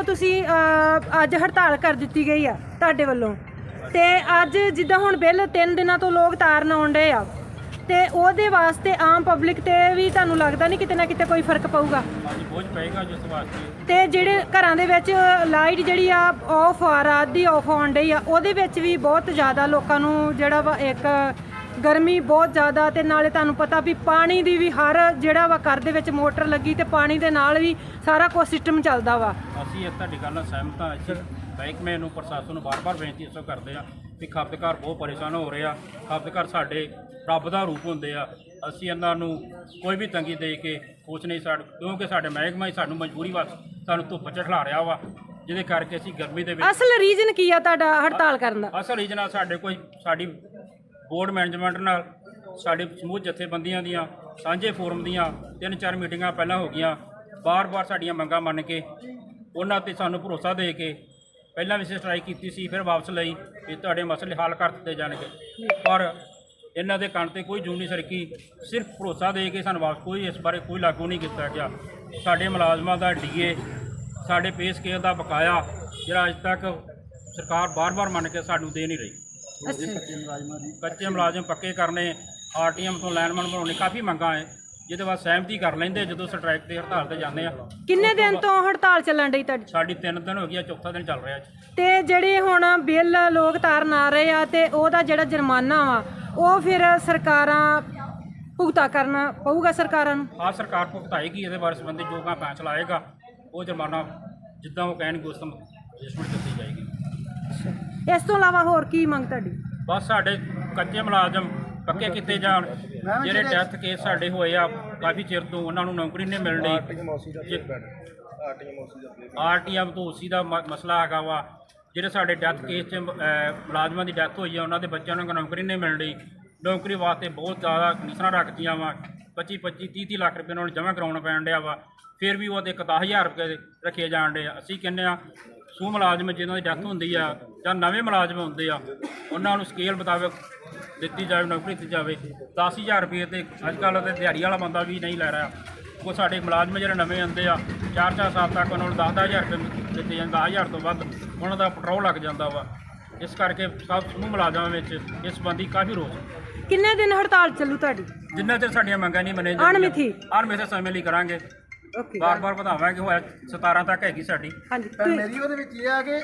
ਵੱਲੋਂ ਤੁਸੀਂ ਅੱਜ ਹੜਤਾਲ ਕਰ ਦਿੱਤੀ ਗਈ ਆ ਤੁਹਾਡੇ ਵੱਲੋਂ। ਤੇ ਅੱਜ ਜਿੱਦਾਂ ਹੁਣ ਬਿੱਲ 3 ਦਿਨਾਂ ਤੋਂ ਲੋਕ ਤਾਰਨ ਆਉਂਦੇ ਆ। ਤੇ ਉਹਦੇ ਵਾਸਤੇ ਆਮ ਪਬਲਿਕ ਤੇ ਵੀ ਤੁਹਾਨੂੰ ਲੱਗਦਾ ਨਹੀਂ ਕਿਤੇ ਨਾ ਕਿਤੇ ਕੋਈ ਫ਼ਰਕ ਪਊਗਾ? ਹਾਂਜੀ ਬੋਝ ਪਏਗਾ ਜਿਸ ਵਾਸਤੇ। ਤੇ ਜਿਹੜੇ ਘਰਾਂ ਦੇ ਵਿੱਚ ਲਾਈਟ ਜਿਹੜੀ ਆ ਆਫ ਆ ਰਾਤ ਦੀ ਆਫ ਆਉਣ ਡਈ ਆ ਉਹਦੇ ਵਿੱਚ ਵੀ ਬਹੁਤ ਜ਼ਿਆਦਾ ਲੋਕਾਂ ਨੂੰ ਜਿਹੜਾ ਵਾ ਇੱਕ ਗਰਮੀ ਬਹੁਤ ਜ਼ਿਆਦਾ ਤੇ ਨਾਲੇ ਤੁਹਾਨੂੰ ਪਤਾ ਵੀ ਪਾਣੀ ਦੀ ਵੀ ਹਰ ਜਿਹੜਾ ਵਾ ਘਰ ਦੇ ਵਿੱਚ ਮੋਟਰ ਲੱਗੀ ਤੇ ਪਾਣੀ ਦੇ ਨਾਲ ਵੀ ਸਾਰਾ ਕੁਝ ਸਿਸਟਮ ਚੱਲਦਾ ਵਾ। ਅਸੀਂ ਇਹ ਤੁਹਾਡੀ ਗੱਲ ਨਾਲ ਸਹਿਮਤ ਹਾਂ। ਅਸੀਂ ਮਹਿਕਮੇ ਨੂੰ ਪ੍ਰਸ਼ਾਸਨ ਨੂੰ ਬਾਰ-ਬਾਰ ਬੇਨਤੀ ਇਸੋ ਕਰਦੇ ਆ ਕਿ ਖਪਤਕਾਰ ਬਹੁਤ ਪਰੇਸ਼ਾਨ ਹੋ ਰਹੇ ਆ। ਖਪਤਕਾਰ ਸਾਡੇ ਰੱਬ ਦਾ ਰੂਪ ਹੁੰਦੇ ਆ। ਅਸੀਂ ਇਹਨਾਂ ਨੂੰ ਕੋਈ ਵੀ ਤੰਗੀ ਦੇ ਕੇ ਕੁਛ ਨਹੀਂ ਸਾਡ ਕਿਉਂਕਿ ਸਾਡੇ ਮਹਿਕਮਾ ਹੀ ਸਾਨੂੰ ਮਜਬੂਰੀ ਵਾਸ ਸਾਨੂੰ ਧੁੱਪ ਚ ਖਿਲਾ ਰਿਹਾ ਵਾ ਜਿਹਦੇ ਕਰਕੇ ਅਸੀਂ ਗਰਮੀ ਦੇ ਵਿੱਚ ਅਸਲ ਰੀਜ਼ਨ ਕੀ ਆ ਤੁਹਾਡਾ ਹੜਤਾਲ ਕਰਨ ਦਾ? ਅਸਲ ਰੀਜਨ ਆ ਸਾਡੇ ਕੋਈ ਸਾਡੀ ਬੋਰਡ ਮੈਨੇਜਮੈਂਟ ਨਾਲ ਸਾਡੇ ਸਮੂਹ ਜਥੇਬੰਦੀਆਂ ਦੀਆਂ, ਸਾਂਝੇ ਫੋਰਮ ਦੀਆਂ ਤਿੰਨ ਚਾਰ ਮੀਟਿੰਗਾਂ ਪਹਿਲਾਂ ਹੋ ਗਈਆਂ। ਬਾਰ-ਬਾਰ ਸਾਡੀਆਂ ਮੰਗਾਂ ਮੰਨ ਕੇ ਉਹਨਾਂ ਤੇ ਸਾਨੂੰ ਭਰੋਸਾ ਦੇ ਕੇ ਪਹਿਲਾਂ ਵੀ ਅਸੀਂ ਸਟ੍ਰਾਈਕ ਕੀਤੀ ਸੀ, ਫਿਰ ਵਾਪਸ ਲਈ ਵੀ ਤੁਹਾਡੇ ਮਸਲੇ ਹੱਲ ਕਰ ਦਿੱਤੇ ਜਾਣਗੇ। ਪਰ ਇਹਨਾਂ ਦੇ ਕੰਨ ਤੇ ਕੋਈ ਜੂੰ ਨਹੀਂ ਸਰਕੀ, ਸਿਰਫ ਭਰੋਸਾ ਦੇ ਕੇ ਸਾਨੂੰ ਵਾਪਸ ਕੋਈ ਇਸ ਬਾਰੇ ਕੋਈ ਲਾਗੂ ਨਹੀਂ ਕੀਤਾ ਗਿਆ। ਸਾਡੇ ਮੁਲਾਜ਼ਮਾਂ ਦਾ ਡੀਏ, ਸਾਡੇ ਪੇ ਸਕੇਲ ਦਾ ਬਕਾਇਆ ਜਿਹੜਾ ਅੱਜ ਤੱਕ ਸਰਕਾਰ ਬਾਰ-ਬਾਰ ਮੰਨ ਕੇ ਸਾਨੂੰ ਦੇ ਨਹੀਂ ਰਹੀ। ਕੱਚੇ ਮੁਲਾਜ਼ਮ ਪੱਕੇ ਕਰਨੇ ਆਰਟੀਐਮ ਤੋਂ ਲਾਈਨਮੈਨ ਬਣਾਉਣੇ ਕਾਫੀ ਮੰਗਾਂ ਹੈ ਜਿਹਦੇ ਬਾਅਦ ਸਹਿਮਤੀ ਕਰ ਲੈਂਦੇ ਜਦੋਂ ਸਟ੍ਰਾਈਕ ਤੇ ਹੜਤਾਲ ਤੇ ਜਾਂਦੇ ਆ। ਕਿੰਨੇ ਦਿਨ ਤੋਂ ਹੜਤਾਲ ਚੱਲਣ ਡਈ ਤੁਹਾਡੀ? ਸਾਡੀ 3 ਦਿਨ ਹੋ ਗਿਆ ਚੌਥਾ ਦਿਨ ਚੱਲ ਰਿਹਾ ਜੀ। ਤੇ ਜਿਹੜੇ ਹੁਣ ਬਿੱਲ ਲੋਕ ਤਾਰਨ ਆ ਰਹੇ ਆ ਤੇ ਉਹਦਾ ਜਿਹੜਾ ਜੁਰਮਾਨਾ ਵਾ ਉਹ ਫਿਰ ਸਰਕਾਰਾਂ ਭੁਗਤਾ ਕਰਨਾ ਪਊਗਾ ਸਰਕਾਰਾਂ ਨੂੰ? ਆ ਸਰਕਾਰ ਭੁਗਤਾਏਗੀ ਇਹਦੇ ਬਾਰੇ ਸੰਬੰਧੀ ਜੋ ਕਾ ਫੈਸਲਾ ਆਏਗਾ ਉਹ ਜੁਰਮਾਨਾ ਜਿੱਦਾਂ ਉਹ ਕਹਿਣਗੇ ਉਸ ਤੋਂ ਜਸਮਟ ਦਿੱਤੀ ਜਾਏਗੀ। ਇਸ ਤੋਂ ਇਲਾਵਾ ਹੋਰ ਕੀ ਮੰਗ ਤੁਹਾਡੀ? ਬਸ ਸਾਡੇ ਕੱਚੇ ਮੁਲਾਜ਼ਮ ਪੱਕੇ ਕੀਤੇ ਜਾਣ। ਜਿਹੜੇ ਡੈਥ ਕੇਸ ਸਾਡੇ ਹੋਏ ਆ ਕਾਫੀ ਚਿਰ ਤੋਂ ਉਹਨਾਂ ਨੂੰ ਨੌਕਰੀ ਨਹੀਂ ਮਿਲ ਰਹੀ ਆਰਟੀਐਮ ਤੋਂ ਉਸੀ ਦਾ ਮਸਲਾ ਹੈਗਾ ਵਾ। ਜਿਹੜੇ ਸਾਡੇ ਡੈਥ ਕੇਸ 'ਚ ਮੁਲਾਜ਼ਮਾਂ ਦੀ ਡੈਥ ਹੋਈ ਆ ਉਹਨਾਂ ਦੇ ਬੱਚਿਆਂ ਨੂੰ ਨੌਕਰੀ ਨਹੀਂ ਮਿਲ ਰਹੀ ਨੌਕਰੀ ਵਾਸਤੇ ਬਹੁਤ ਜ਼ਿਆਦਾ ਕੰਡੀਸ਼ਨਾਂ ਰੱਖਦੀਆਂ ਵਾ। 25 25 30 30 ਲੱਖ ਰੁਪਏ ਉਹਨਾਂ ਨੂੰ ਜਮ੍ਹਾਂ ਕਰਾਉਣਾ ਪੈਣ ਡਿਆ ਵਾ। ਫਿਰ ਵੀ ਉਹਦੇ 10000 ਰੁਪਏ ਰੱਖੇ ਜਾਣ ਡੇ ਆ। ਅਸੀਂ ਕਹਿੰਦੇ ਆ ਸੂ ਮੁਲਾਜ਼ਮ ਜਿਹਨਾਂ ਦੀ ਡੈਥ ਹੁੰਦੀ ਆ ਜਾਂ ਨਵੇਂ ਮੁਲਾਜ਼ਮ ਹੁੰਦੇ ਆ ਉਹਨਾਂ ਨੂੰ ਸਕੇਲ ਮੁਤਾਬਕ ਦਿੱਤੀ ਜਾਵੇ ਨੌਕਰੀ ਦਿੱਤੀ ਜਾਵੇ। 10000 ਰੁਪਏ ਤੇ ਅੱਜ ਕੱਲ੍ਹ ਤੇ ਦਿਹਾੜੀ ਵਾਲਾ ਬੰਦਾ ਵੀ ਨਹੀਂ ਲੈ ਰਿਹਾ। ਉਹ ਸਾਡੇ ਮੁਲਾਜ਼ਮ ਜਿਹੜੇ ਨਵੇਂ ਆਉਂਦੇ ਆ 4-4 ਸਾਲ ਤੱਕ ਉਹਨਾਂ ਨੂੰ 10-10000 ਰੁਪਏ ਦਿੱਤੇ ਜਾਂਦੇ 10000 ਤੋਂ ਵੱਧ ਉਹਨਾਂ ਦਾ ਪੈਟਰੋਲ ਲੱਗ ਜਾਂਦਾ ਵਾ। ਇਸ ਕਰਕੇ ਸਭ ਸਮੂਹ ਮੁਲਾਜ਼ਮਾਂ ਵਿੱਚ ਇਸ ਸੰਬੰਧੀ ਕਾਫੀ ਰੋਸ। ਕਿੰਨੇ ਦਿਨ ਹੜਤਾਲ ਚੱਲੂ ਤੁਹਾਡੀ? ਜਿੰਨਾ ਚਿਰ ਸਾਡੀਆਂ ਮੰਗਾਂ ਨਹੀਂ ਮੰਨੇ ਅਣਮਿੱਥੀ। ਅਣਮਿੱਥੇ ਸਮੇਂ ਲਈ ਕਰਾਂਗੇ। ਓਕੇ। ਬਾਰ-ਬਾਰ ਵਧਾਵਾਂਗੇ ਹੋਇਆ 17 ਤੱਕ ਹੈਗੀ ਸਾਡੀ। ਹਾਂਜੀ ਪਰ ਤੁਸੀਂ- ਮੇਰੀ ਉਹਦੇ ਵਿੱਚ ਇਹ ਆ ਕਿ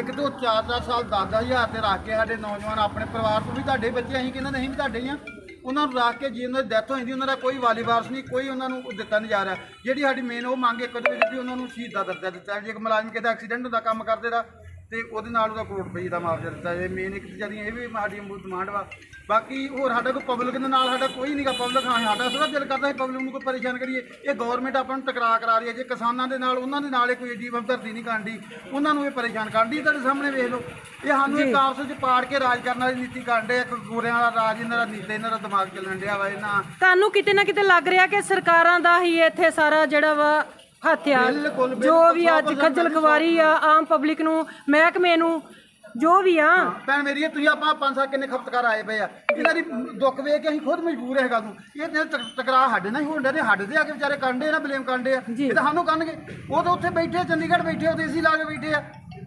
ਇੱਕ ਤੋਂ 4-4 ਸਾਲ 10-10000 ਤੇ ਰੱਖ ਕੇ ਸਾਡੇ ਨੌਜਵਾਨ ਆਪਣੇ ਪਰਿਵਾਰ ਤੋਂ ਵੀ ਤੁਹਾਡੇ ਬੱਚੇ ਅਸੀਂ ਕਹਿੰਦੇ ਨਹੀਂ ਵੀ ਤੁਹਾਡੇ ਹੀ ਆ। ਉਹਨਾਂ ਨੂੰ ਰੱਖ ਕੇ ਜੇ ਉਹਨਾਂ ਦੀ ਡੈਥ ਹੋ ਜਾਂਦੀ ਉਹਨਾਂ ਦਾ ਕੋਈ ਵਾਲੀ ਵਾਰਸ ਨਹੀਂ ਕੋਈ ਉਹਨਾਂ ਨੂੰ ਦਿੱਤਾ ਨਹੀਂ ਜਾ ਰਿਹਾ। ਜਿਹੜੀ ਸਾਡੀ ਮੇਨ ਉਹ ਮੰਗ ਇੱਕ ਉਹਦੇ ਵਿੱਚ ਵੀ ਉਹਨਾਂ ਨੂੰ ਸ਼ਹੀਦ ਦਾ ਦਰਜਾ ਦਿੱਤਾ। ਜੇ ਇੱਕ ਮੁਲਾਜ਼ਮ ਕਿਤੇ ਐਕਸੀਡੈਂਟ ਹੁੰਦਾ ਕੰਮ ਕਰਦੇ ਦਾ ਤੇ ਉਹਦੇ ਨਾਲ ਉਹਦਾ ਕਰੋੜ ਰੁਪਏ ਦਾ ਮੁਆਵਜ਼ਾ ਦਿੱਤਾ ਜਾਵੇ ਮੇਨ ਇੱਕ ਦੀਆਂ ਇਹ ਵੀ ਸਾਡੀ ਡਿਮਾਂਡ ਵਾ। ਬਾਕੀ ਹੋਰ ਸਾਡਾ ਕੋਈ ਪਬਲਿਕ ਦੇ ਨਾਲ ਸਾਡਾ ਕੋਈ ਨਹੀਂਗਾ ਪਬਲਿਕ ਹਾਂ ਸਾਡਾ ਥੋੜਾ ਦਿਲ ਕਰਦਾ ਹੈ ਪਬਲਿਕ ਨੂੰ ਕੋਈ ਪਰੇਸ਼ਾਨ ਕਰੀਏ। ਇਹ ਗਵਰਨਮੈਂਟ ਆਪਾਂ ਨੂੰ ਟਕਰਾ ਕਰਾ ਰਹੀ ਹੈ। ਜੇ ਕਿਸਾਨਾਂ ਦੇ ਨਾਲ ਉਹਨਾਂ ਦੇ ਨਾਲ ਇਹ ਕੋਈ ਏਡੀ ਹਮਦਰਦੀ ਨਹੀਂ ਕਰਦੀ ਉਹਨਾਂ ਨੂੰ ਇਹ ਪਰੇਸ਼ਾਨ ਕਰਦੀ ਤੁਹਾਡੇ ਸਾਹਮਣੇ ਵੇਖ ਲਓ। ਇਹ ਸਾਨੂੰ ਇੱਕ ਆਪਸ ਵਿੱਚ ਪਾੜ ਕੇ ਰਾਜ ਕਰਨ ਵਾਲੀ ਨੀਤੀ ਕਰਦੇ ਇੱਕ ਗੋਰਿਆਂ ਵਾਲਾ ਰਾਜ ਇਹਨਾਂ ਦਾ ਨੀਤੇ ਇਹਨਾਂ ਦਾ ਦਿਮਾਗ ਚੱਲਣ ਡਿਆ ਵਾ ਇਹਨਾਂ ਤੁਹਾਨੂੰ ਕਿਤੇ ਨਾ ਕਿਤੇ ਲੱਗ ਰਿਹਾ ਕਿ ਸਰਕਾਰਾਂ ਦਾ ਹੀ ਇੱਥੇ ਸਾਰਾ ਜਿਹੜਾ ਵਾ ਹੱਥ ਆ ਬਿਲਕੁਲ, ਜੋ ਵੀ ਅੱਜ 100% ਖੱਜਲ ਖਵਾਰੀ ਆ ਆਮ ਪਬਲਿਕ ਨੂੰ ਮਹਿਕਮੇ ਨੂੰ ਜੋ ਵੀ ਆ। ਭੈਣ ਮੇਰੀ ਇਹ ਤੁਸੀਂ ਆਪਾਂ ਪੰਜ ਸੱਤ ਕਿੰਨੇ ਖਪਤਕਾਰ ਆਏ ਪਏ ਆ। ਇਹਨਾਂ ਦੀ ਦੁੱਖ ਵੇਖ ਕੇ ਅਸੀਂ ਖੁਦ ਮਜਬੂਰ ਹੈ ਗੱਲ ਨੂੰ। ਇਹ ਤੇ ਟਕ- ਟਕਰਾਅ ਸਾਡੇ ਨਾਲ ਹੀ ਹੋਣ ਤੇ ਸਾਡੇ ਤੇ ਆ ਕੇ ਵਿਚਾਰੇ ਕਾਂਡੇ ਨਾ ਬਲੇਮ ਕਾਂਡੇ ਆ। ਇਹ ਤਾਂ ਸਾਨੂੰ ਕਰਨਗੇ। ਉਹ ਤਾਂ ਉੱਥੇ ਬੈਠੇ ਚੰਡੀਗੜ੍ਹ ਬੈਠੇ ਉਹਦੇ ਏਸੀ ਲਾ ਕੇ ਬੈਠੇ ਆ।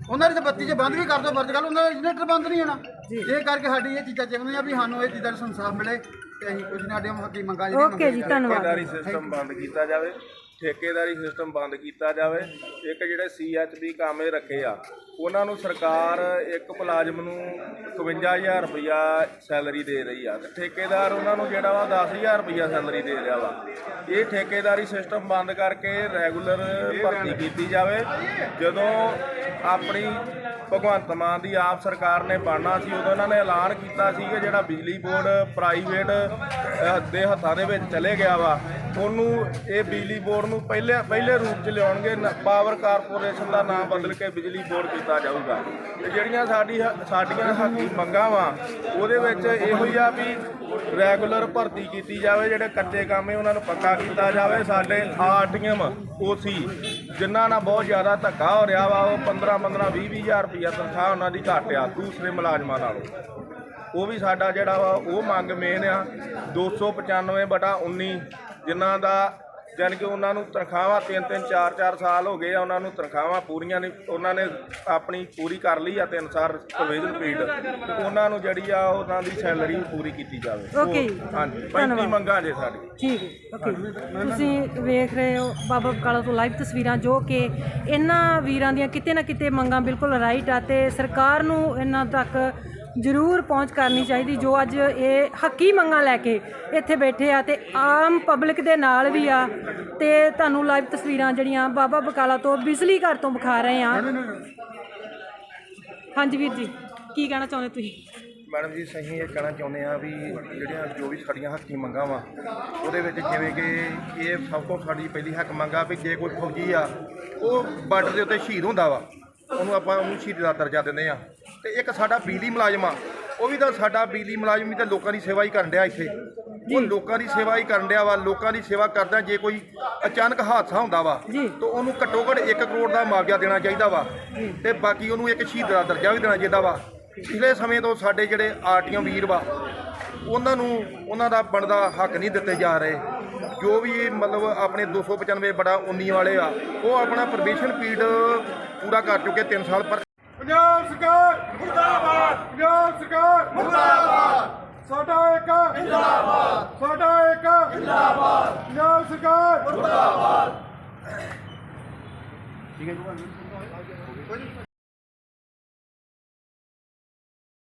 ਉਹਨਾਂ ਦੀ ਤਾਂ ਬੱਤੀ ਜੇ ਬੰਦ ਵੀ ਕਰ ਦੋ ਵਰਜ ਗੱਲ ਉਹਨਾਂ ਦਾ ਜਨਰੇਟਰ ਬੰਦ ਨਹੀਂ ਹੋਣਾ। ਇਹ ਕਰਕੇ ਸਾਡੀ ਇਹ ਚੀਜ਼ਾਂ ਚਾਹੁੰਦੇ ਆ ਵੀ ਸਾਨੂੰ ਇਹ ਚੀਜ਼ਾਂ ਦਾ ਸੰਸਾਰ ਮਿਲੇ ਤੇ ਅਸੀਂ ਕੁਝ ਨਾ ਸਾਡੇ ਹੱਕੀ ਮੰਗਾਂ ਜਿਹੜੀਆਂ ਓਕੇ ਜੀ ਧੰਨਵਾਦ। ਸਿਸਟਮ ਬੰਦ ਕੀਤਾ ਜਾਵੇ। ਠੇਕੇਦਾਰੀ ਸਿਸਟਮ ਬੰਦ ਕੀਤਾ ਜਾਵੇ ਇੱਕ ਜਿਹੜੇ ਸੀਐਚਬੀ ਕਾਮੇ ਰੱਖੇ ਆ ਉਹਨਾਂ ਨੂੰ ਸਰਕਾਰ ਇੱਕ ਮੁਲਾਜ਼ਮ ਨੂੰ 51000 ਰੁਪਇਆ ਸੈਲਰੀ ਦੇ ਰਹੀ ਆ ਤੇ ਠੇਕੇਦਾਰ ਉਹਨਾਂ ਨੂੰ ਜਿਹੜਾ ਵਾ 10000 ਰੁਪਇਆ ਸੈਲਰੀ ਦੇ ਰਿਹਾ ਵਾ। ਇਹ ਠੇਕੇਦਾਰੀ ਸਿਸਟਮ ਬੰਦ ਕਰਕੇ ਰੈਗੂਲਰ ਭਰਤੀ ਕੀਤੀ ਜਾਵੇ। ਜਦੋਂ ਆਪਣੀ ਭਗਵੰਤ ਮਾਨ ਦੀ ਆਪ ਸਰਕਾਰ ਨੇ ਬਣਨਾ ਸੀ ਉਦੋਂ ਇਹਨਾਂ ਨੇ ਐਲਾਨ ਕੀਤਾ ਸੀ ਕਿ ਜਿਹੜਾ ਬਿਜਲੀ ਬੋਰਡ ਪ੍ਰਾਈਵੇਟ ਦੇ ਹੱਥਾਂ ਦੇ ਵਿੱਚ ਚਲੇ ਗਿਆ ਵਾ ਉਹਨੂੰ ਇਹ ਬਿਜਲੀ ਬੋਰਡ ਨੂੰ ਪਹਿਲੇ ਪਹਿਲੇ ਰੂਪ 'ਚ ਲਿਆਉਣਗੇ, ਨ- ਪਾਵਰ ਕਾਰਪੋਰੇਸ਼ਨ ਦਾ ਨਾਮ ਬਦਲ ਕੇ ਬਿਜਲੀ ਬੋਰਡ ਕੀਤਾ ਜਾਊਗਾ। ਤੇ ਜਿਹੜੀਆਂ ਸਾਡੀ ਹ- ਸਾਡੀਆਂ ਹੱਕੀ ਮੰਗਾਂ ਵਾ, ਉਹਦੇ ਵਿੱਚ ਇਹੋ ਹੀ ਆ ਵੀ ਰੈਗੂਲਰ ਭਰਤੀ ਕੀਤੀ ਜਾਵੇ, ਜਿਹੜੇ ਕੱਚੇ ਕੰਮ ਹੈ ਉਹਨਾਂ ਨੂੰ ਪੱਕਾ ਕੀਤਾ ਜਾਵੇ, ਸਾਡੇ ਆਰਟੀਐਮ ਓਸੀ ਜਿਨ੍ਹਾਂ ਨਾਲ ਬਹੁਤ ਜ਼ਿਆਦਾ ਧੱਕਾ ਹੋ ਰਿਹਾ ਵਾ, ਉਹ 15 15 20 ਹਜ਼ਾਰ ਰੁਪਈਆ ਤਨਖਾਹ ਉਹਨਾਂ ਦੀ ਘੱਟ ਆ, ਦੂਸਰੇ ਮੁਲਾਜ਼ਮਾਂ ਨਾਲੋਂ। ਉਹ ਵੀ ਸਾਡਾ ਜਿਹੜਾ ਵਾ ਉਹ ਮੰਗ ਮੇਨ ਆ 295 ਬਟਾ 19 ਜਿਨ੍ਹਾਂ ਦਾ ਜਾਣੀ ਕਿ ਉਹਨਾਂ ਨੂੰ ਤਨਖਾਹਾਂ ਤਿੰਨ ਤਿੰਨ ਚਾਰ ਚਾਰ ਸਾਲ ਹੋ ਗਏ ਆ ਉਹਨਾਂ ਨੂੰ ਤਨਖਾਹਾਂ ਪੂਰੀਆਂ ਨਹੀਂ ਉਹਨਾਂ ਨੇ ਆਪਣੀ ਪੂਰੀ ਕਰ ਲਈ ਆ ਤਿੰਨ ਸਾਲ ਪ੍ਰੋਵੀਜ਼ਨ ਤੇ ਉਹਨਾਂ ਨੂੰ ਜਿਹੜੀ ਆ ਉਹਨਾਂ ਦੀ ਸੈਲਰੀ ਪੂਰੀ ਕੀਤੀ ਜਾਵੇ ਜੀ। ਹਾਂਜੀ ਧੰਨਵਾਦ। 35 ਮੰਗਾਂ ਜੇ ਸਾਡੀ ਠੀਕ ਹੈ ਓਕੇ ਤੁਸੀਂ ਵੇਖ ਰਹੇ ਹੋ ਬਾਬਾ ਬਕਾਲਾ ਤੋਂ ਲਾਈਵ ਤਸਵੀਰਾਂ ਜੋ ਕਿ ਇਹਨਾਂ ਵੀਰਾਂ ਦੀਆਂ ਕਿਤੇ ਨਾ ਕਿਤੇ ਮੰਗਾਂ ਬਿਲਕੁਲ ਰਾਈਟ ਆ ਤੇ ਸਰਕਾਰ ਨੂੰ ਇਹਨਾਂ ਤੱਕ ਜ਼ਰੂਰ ਪਹੁੰਚ ਕਰਨੀ ਚਾਹੀਦੀ, ਜੋ ਅੱਜ ਇਹ ਹੱਕੀ ਮੰਗਾਂ ਲੈ ਕੇ ਇੱਥੇ ਬੈਠੇ ਆ ਤੇ ਆਮ ਪਬਲਿਕ ਦੇ ਨਾਲ ਵੀ ਆ ਤੇ ਤੁਹਾਨੂੰ ਲਾਈਵ ਤਸਵੀਰਾਂ ਜਿਹੜੀਆਂ ਬਾਬਾ ਬਕਾਲਾ ਤੋਂ ਬਿਜਲੀ ਘਰ ਤੋਂ ਵਿਖਾ ਰਹੇ ਆ। ਹਾਂਜੀ ਵੀਰ ਜੀ, ਕੀ ਕਹਿਣਾ ਚਾਹੁੰਦੇ ਤੁਸੀਂ? ਮੈਡਮ ਜੀ ਸਹੀ ਇਹ ਕਹਿਣਾ ਚਾਹੁੰਦੇ ਆ ਵੀ ਜਿਹੜੀਆਂ ਜੋ ਵੀ ਸਾਡੀਆਂ ਹੱਕੀ ਮੰਗਾਂ ਵਾ, ਉਹਦੇ ਵਿੱਚ ਜਿਵੇਂ ਕਿ ਇਹ ਸਭ ਤੋਂ ਸਾਡੀ ਪਹਿਲੀ ਹੱਕ ਮੰਗਾ ਵੀ ਜੇ ਕੋਈ ਫੌਜੀ ਆ, ਉਹ ਬਾਰਡਰ ਦੇ ਉੱਤੇ ਸ਼ਹੀਦ ਹੁੰਦਾ ਵਾ, ਉਹਨੂੰ ਆਪਾਂ ਉਹਨੂੰ ਸ਼ਹੀਦ ਦਾ ਦਰਜਾ ਦਿੰਦੇ ਆ ਤੇ ਇੱਕ ਸਾਡਾ ਬਿਜਲੀ ਮੁਲਾਜ਼ਮ ਆ ਉਹ ਵੀ ਤਾਂ ਸਾਡਾ ਬਿਜਲੀ ਮੁਲਾਜ਼ਮ ਵੀ ਤਾਂ ਲੋਕਾਂ ਦੀ ਸੇਵਾ ਹੀ ਕਰਨ ਡਿਆ ਇੱਥੇ। ਉਹ ਲੋਕਾਂ ਦੀ ਸੇਵਾ ਹੀ ਕਰਨ ਡਿਆ ਵਾ ਲੋਕਾਂ ਦੀ ਸੇਵਾ ਕਰਦਾ ਜੇ ਕੋਈ ਅਚਾਨਕ ਹਾਦਸਾ ਹੁੰਦਾ ਵਾ। ਤਾਂ ਉਹਨੂੰ ਘੱਟੋ ਘੱਟ 1 ਕਰੋੜ ਦਾ ਮੁਆਵਜ਼ਾ ਦੇਣਾ ਚਾਹੀਦਾ ਵਾ। ਤੇ ਬਾਕੀ ਉਹਨੂੰ ਇੱਕ ਸ਼ਹੀਦ ਦਾ ਦਰਜਾ ਵੀ ਦੇਣਾ ਚਾਹੀਦਾ ਵਾ। ਪਿਛਲੇ ਸਮੇਂ ਤੋਂ ਸਾਡੇ ਜਿਹੜੇ ਆਰਟੀਓ ਵੀਰ ਵਾ ਉਹਨਾਂ ਨੂੰ ਉਹਨਾਂ ਦਾ ਬਣਦਾ ਹੱਕ ਨਹੀਂ ਦਿੱਤੇ ਜਾ ਰਹੇ। ਜੋ ਵੀ ਇਹ ਮਤਲਬ ਆਪਣੇ 295 ਬੜਾ 19 ਵਾਲੇ ਆ ਉਹ ਆਪਣਾ ਪ੍ਰੋਬੇਸ਼ਨ ਪੀਰੀਅਡ ਪੂਰਾ ਕਰ ਚੁੱਕੇ 3 ਸਾਲ ਪਰ ਪੰਜਾਬ ਸਰਕਾਰ ਮੁਰਦਾਬਾਦ। ਪੰਜਾਬ ਸਰਕਾਰ ਮੁਰਦਾਬਾਦ। ਸਾਡਾ ਇੱਕ ਜਿੰਦਾਬਾਦ। ਸਾਡਾ ਇੱਕ ਜਿੰਦਾਬਾਦ। ਪੰਜਾਬ ਸਰਕਾਰ ਮੁਰਦਾਬਾਦ। ਠੀਕ ਹੈ ਜੀ